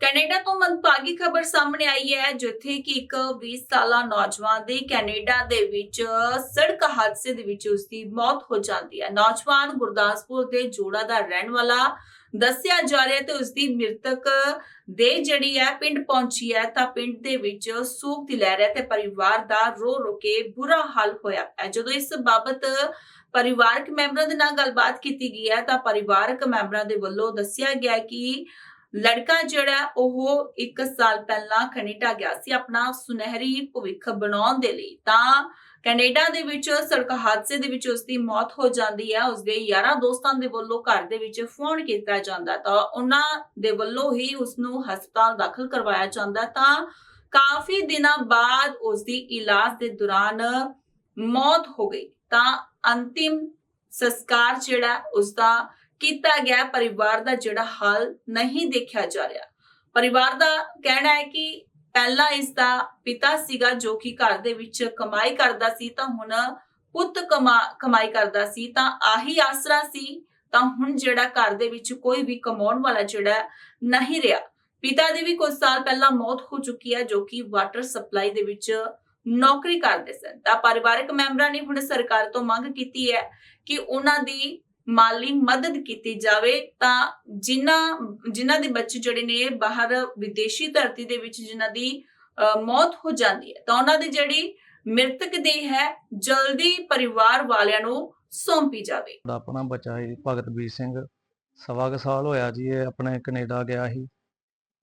Canada ਤੋਂ ਮੰਦਭਾਗੀ ਖਬਰ ਸਾਹਮਣੇ ਆਈ ਹੈ, ਜਿੱਥੇ ਕਿ ਇੱਕ 20 ਸਾਲਾ ਨੌਜਵਾਨ ਦੀ ਕੈਨੇਡਾ ਦੇ ਵਿੱਚ ਸੜਕ ਹਾਦਸੇ ਦੇ ਵਿੱਚ ਉਸ ਦੀ ਮੌਤ ਹੋ ਜਾਂਦੀ ਹੈ। ਨੌਜਵਾਨ ਗੁਰਦਾਸਪੁਰ ਦੇ ਜੋੜਾ ਦਾ ਰਹਿਣ ਵਾਲਾ ਦੱਸਿਆ ਜਾ ਰਿਹਾ ਤੇ ਉਸ ਦੀ ਮ੍ਰਿਤਕ ਦੇ ਜਿਹੜੀ ਹੈ ਪਿੰਡ ਪਹੁੰਚੀ ਹੈ ਤਾਂ ਪਿੰਡ ਦੇ ਵਿੱਚ ਸੋਗ ਦੀ ਲਹਿਰ ਹੈ ਤੇ ਪਰਿਵਾਰ ਦਾ ਰੋ ਰੋ ਕੇ ਬੁਰਾ ਹਾਲ ਹੋਇਆ ਹੈ। ਜਦੋਂ ਇਸ ਬਾਬਤ ਪਰਿਵਾਰਕ ਮੈਂਬਰਾਂ ਦੇ ਨਾਲ ਗੱਲਬਾਤ ਕੀਤੀ ਗਈ ਹੈ ਤਾਂ ਪਰਿਵਾਰਕ ਮੈਂਬਰਾਂ ਦੇ ਵੱਲੋਂ ਦੱਸਿਆ ਗਿਆ ਕਿ ਲੜਕਾ ਜਿਹੜਾ ਉਹ 1 ਸਾਲ ਪਹਿਲਾਂ ਕੈਨੇਡਾ ਗਿਆ ਸੀ ਆਪਣਾ ਸੁਨਹਿਰੀ ਭਵਿੱਖ ਬਣਾਉਣ ਦੇ ਲਈ। ਤਾਂ ਕੈਨੇਡਾ ਦੇ ਵਿੱਚ ਸੜਕ ਹਾਦਸੇ ਦੇ ਵਿੱਚ ਉਸ ਦੀ ਮੌਤ ਹੋ ਜਾਂਦੀ ਹੈ। ਉਸ ਦੇ ਯਾਰਾਂ ਦੋਸਤਾਂ ਦੇ ਵੱਲੋਂ ਘਰ ਦੇ ਵਿੱਚ ਫੋਨ ਕੀਤਾ ਜਾਂਦਾ ਤਾਂ ਉਹਨਾਂ ਦੇ ਵੱਲੋਂ ਹੀ ਉਸ ਨੂੰ ਹਸਪਤਾਲ ਦਾਖਲ ਕਰਵਾਇਆ ਜਾਂਦਾ ਤਾਂ ਕਾਫੀ ਦਿਨਾਂ ਬਾਅਦ ਉਸ ਦੀ ਇਲਾਜ ਦੇ ਦੌਰਾਨ ਮੌਤ ਹੋ ਗਈ। ਤਾਂ ਅੰਤਿਮ ਸੰਸਕਾਰ ਜਿਹੜਾ ਉਸ ਦਾ ਕੀਤਾ ਗਿਆ ਪਰਿਵਾਰ ਦਾ ਜਿਹੜਾ ਹਾਲ ਨਹੀਂ ਦੇਖਿਆ ਜਾ ਰਿਹਾ। ਪਰਿਵਾਰ ਦਾ ਕਹਿਣਾ ਹੈ ਕਿ ਪਹਿਲਾਂ ਇਸ ਦਾ ਪਿਤਾ ਸੀਗਾ ਜੋ ਕਿ ਘਰ ਦੇ ਵਿੱਚ ਕਮਾਈ ਕਰਦਾ ਸੀ, ਤਾਂ ਹੁਣ ਪੁੱਤ ਕਮਾ- ਕਮਾਈ ਕਰਦਾ ਸੀ, ਤਾਂ ਆਹੀ ਆਸਰਾ ਸੀ, ਤਾਂ ਹੁਣ ਜਿਹੜਾ ਘਰ ਦੇ ਵਿੱਚ ਕੋਈ ਵੀ ਕਮਾਉਣ ਵਾਲਾ ਜਿਹੜਾ ਨਹੀਂ ਰਿਹਾ। ਪਿਤਾ ਦੀ ਵੀ ਕੁਝ ਸਾਲ ਪਹਿਲਾਂ ਮੌਤ ਹੋ ਚੁੱਕੀ ਹੈ, ਜੋ ਕਿ ਵਾਟਰ ਸਪਲਾਈ ਦੇ ਵਿੱਚ ਨੌਕਰੀ ਕਰਦੇ ਸਨ। ਤਾਂ ਪਰਿਵਾਰਕ ਮੈਂਬਰਾਂ ਨੇ ਹੁਣ ਸਰਕਾਰ ਤੋਂ ਮੰਗ ਕੀਤੀ ਹੈ ਕਿ ਉਹਨਾਂ ਦੀ ਮਾਲੀ ਮਦਦ ਕੀਤੀ ਜਾਵੇ। ਤਾਂ ਜਿਨ੍ਹਾਂ ਜਿਨ੍ਹਾਂ ਦੇ ਬੱਚੇ ਜਿਹੜੇ ਨੇ ਬਾਹਰ ਵਿਦੇਸ਼ੀ ਧਰਤੀ ਦੇ ਵਿੱਚ ਜਿਨ੍ਹਾਂ ਦੀ ਮੌਤ ਹੋ ਜਾਂਦੀ ਹੈ, ਤਾਂ ਉਹਨਾਂ ਦੀ ਜਿਹੜੀ ਮ੍ਰਿਤਕ ਦੇਹ ਹੈ, ਜਲਦੀ ਪਰਿਵਾਰ ਵਾਲਿਆਂ ਨੂੰ ਸੌਂਪੀ ਜਾਵੇ। ਆਪਣਾ ਬੱਚਾ ਸੀ ਭਗਤਵੀਰ ਸਿੰਘ। ਸਵਾ ਕੁ ਸਾਲ ਹੋਇਆ ਜੀ, ਇਹ ਆਪਣੇ ਕੈਨੇਡਾ ਗਿਆ ਸੀ।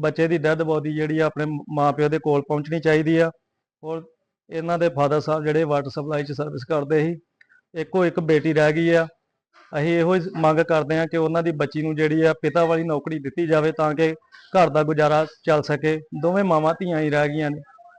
ਬੱਚੇ ਦੀ ਡੈੱਡ ਬੋਡੀ ਜਿਹੜੀ ਆ ਆਪਣੇ ਮਾਪਿਓ ਦੇ ਕੋਲ ਪਹੁੰਚਣੀ ਚਾਹੀਦੀ ਆ। ਔਰ ਇਹਨਾਂ ਦੇ ਫਾਦਰ ਸਾਹਿਬ ਜਿਹੜੇ ਵਾਟਰ ਸਪਲਾਈ 'ਚ ਸਰਵਿਸ ਕਰਦੇ ਸੀ, ਇੱਕੋ ਇੱਕ ਬੇਟੀ ਰਹਿ ਗਈ ਆ। ਅਸੀਂ ਇਹੋ ਮੰਗ ਕਰਦੇ ਆ ਕਿ ਉਹਨਾਂ ਦੀ ਬੱਚੀ ਨੂੰ ਜਿਹੜੀ ਆ ਪਿਤਾ ਵਾਲੀ ਨੌਕਰੀ ਦਿੱਤੀ ਜਾਵੇ ਤਾਂ ਕਿ ਘਰ ਦਾ ਗੁਜ਼ਾਰਾ ਚੱਲ ਸਕੇ। ਦੋਵੇਂ ਮਾਵਾਂ ਧੀਆਂ ਹੀ ਰਹਿ ਗਈਆਂ ਨੇ।